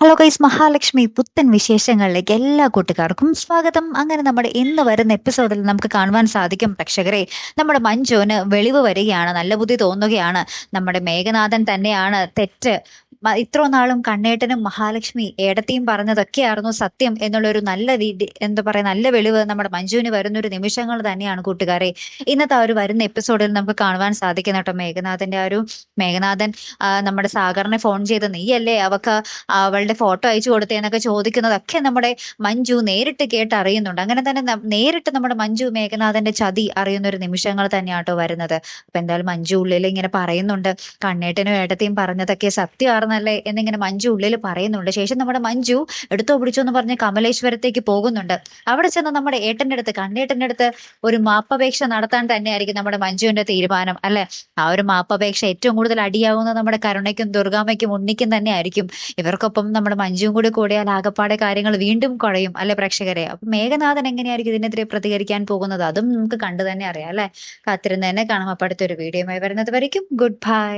Hello guys Mahalakshmi പുത്തൻ വിശേഷങ്ങളിലേക്ക് എല്ലാ കൂട്ടുകാർക്കും സ്വാഗതം. അങ്ങനെ നമ്മുടെ ഇന്ന് വരുന്ന എപ്പിസോഡിൽ നമുക്ക് കാണുവാൻ സാധിക്കും പ്രേക്ഷകരെ. നമ്മുടെ മഞ്ജുവിന് വെളിവ് വരികയാണ് നല്ല ബുദ്ധി തോന്നുകയാണ്. നമ്മുടെ മേഘനാഥൻ തന്നെയാണ് തെറ്റ് ഇത്രയും നാളും കണ്ണേട്ടനും മഹാലക്ഷ്മി ഏടത്തെയും പറഞ്ഞതൊക്കെയായിരുന്നു സത്യം എന്നുള്ള ഒരു നല്ല രീതി എന്താ പറയാ നല്ല വെളിവ് നമ്മുടെ മഞ്ജുവിന് വരുന്ന ഒരു നിമിഷങ്ങൾ തന്നെയാണ് കൂട്ടുകാരെ. ഇന്നത്തെ ആ ഒരു വരുന്ന എപ്പിസോഡിൽ നമുക്ക് കാണുവാൻ സാധിക്കുന്ന കേട്ടോ മേഘനാഥന്റെ ആ ഒരു മേഘനാഥൻ നമ്മുടെ സാഗറിനെ ഫോൺ ചെയ്ത് നീയല്ലേ അവക്ക് അവളുടെ ഫോട്ടോ അയച്ചു കൊടുത്തേന്നൊക്കെ ചോദിക്കുന്നതൊക്കെ നമ്മുടെ മഞ്ജു നേരിട്ട് കേട്ട് അറിയുന്നുണ്ട് അങ്ങനെ തന്നെ നേരിട്ട് നമ്മുടെ മഞ്ജു മേഘനാഥന്റെ ചതി അറിയുന്ന ഒരു നിമിഷങ്ങൾ തന്നെയാട്ടോ വരുന്നത്. അപ്പൊ എന്തായാലും മഞ്ജു ഉള്ളിൽ ഇങ്ങനെ പറയുന്നുണ്ട് കണ്ണേട്ടനും ഏട്ടത്തെയും പറഞ്ഞതൊക്കെ സത്യമാർന്നല്ലേ എന്നിങ്ങനെ മഞ്ജു ഉള്ളിൽ പറയുന്നുണ്ട്. ശേഷം നമ്മുടെ മഞ്ജു എടുത്തോ പിടിച്ചോ എന്ന് പറഞ്ഞ് കമലേശ്വരത്തേക്ക് പോകുന്നുണ്ട്. അവിടെ ചെന്ന് നമ്മുടെ ഏട്ടന്റെ അടുത്ത് കണ്ണേട്ടന്റെ അടുത്ത് ഒരു മാപ്പപേക്ഷ നടത്താൻ തന്നെയായിരിക്കും നമ്മുടെ മഞ്ജുവിന്റെ തീരുമാനം അല്ലെ? ആ ഒരു മാപ്പപേക്ഷ ഏറ്റവും കൂടുതൽ അടിയാവുന്ന നമ്മുടെ കരുണയ്ക്കും ദുർഗാമ്മയ്ക്കും ഉണ്ണിക്കും തന്നെ ആയിരിക്കും ഇവർക്കൊപ്പം നമ്മുടെ മഞ്ജുവും കൂടി കൂടിയാൽ ആകപ്പാടെ കാര്യങ്ങൾ വീണ്ടും കുഴയും അല്ലെ പ്രേക്ഷകരെ? അപ്പൊ മേഘനാഥൻ എങ്ങനെയായിരിക്കും ഇതിനെതിരെ പ്രതികരിക്കാൻ പോകുന്നത്? അതും നമുക്ക് കണ്ടു തന്നെ അറിയാം അല്ലെ? കാത്തിരുന്ന് തന്നെ കാണാം. അപ്പടുത്തൊരു വീഡിയോ വരുന്നത് വരയ്ക്കും. Good bye.